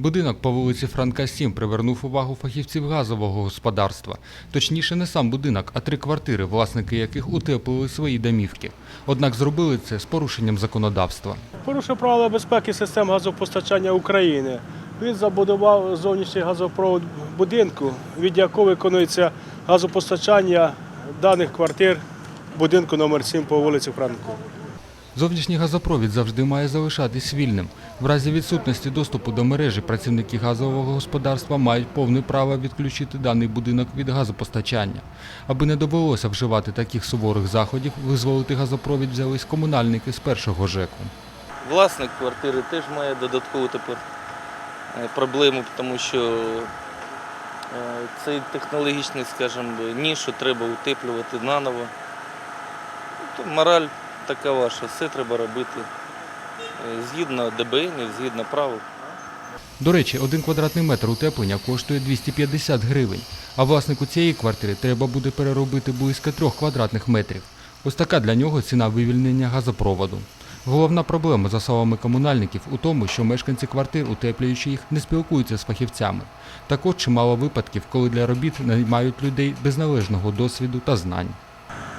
Будинок по вулиці Франка 7 привернув увагу фахівців газового господарства. Точніше, не сам будинок, а три квартири, власники яких утеплили свої домівки. Однак зробили це з порушенням законодавства. Порушив правила безпеки систем газопостачання України. Він забудував зовнішній газопровод будинку, від якого виконується газопостачання даних квартир будинку номер 7 по вулиці Франку. Зовнішній газопровід завжди має залишатись вільним. В разі відсутності доступу до мережі працівники газового господарства мають повне право відключити даний будинок від газопостачання. Аби не довелося вживати таких суворих заходів, визволити газопровід взялись комунальники з першого ЖЕКу. Власник квартири теж має додаткову тепер проблему, тому що е, цей технологічний, скажімо, нішу треба утеплювати наново. Мораль такова, що все треба робити е, згідно ДБН, згідно правил. До речі, один квадратний метр утеплення коштує 250 гривень, а власнику цієї квартири треба буде переробити близько трьох квадратних метрів. Ось така для нього ціна вивільнення газопроводу. Головна проблема, за словами комунальників, у тому, що мешканці квартир, утеплюючи їх, не спілкуються з фахівцями. Також чимало випадків, коли для робіт наймають людей без належного досвіду та знань.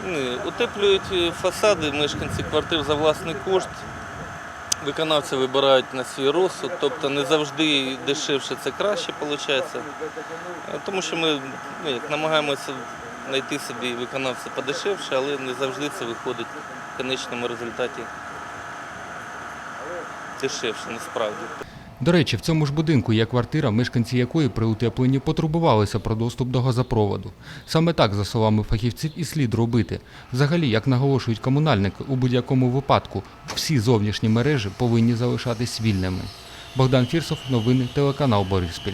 Ні, Утеплюють е, фасади мешканці квартир за власний кошт. Виконавці вибирають на свій розсуд, тобто не завжди дешевше це краще виходить. Тому що ми ну, як, намагаємося знайти собі виконавця подешевше, але не завжди це виходить в конечному результаті дешевше насправді. До речі, в цьому ж будинку є квартира, мешканці якої при утепленні потурбувалися про доступ до газопроводу. Саме так, за словами фахівців, і слід робити. Взагалі, як наголошують комунальники, у будь-якому випадку всі зовнішні мережі повинні залишатись вільними. Богдан Фірсов, новини, телеканал Бориспіль.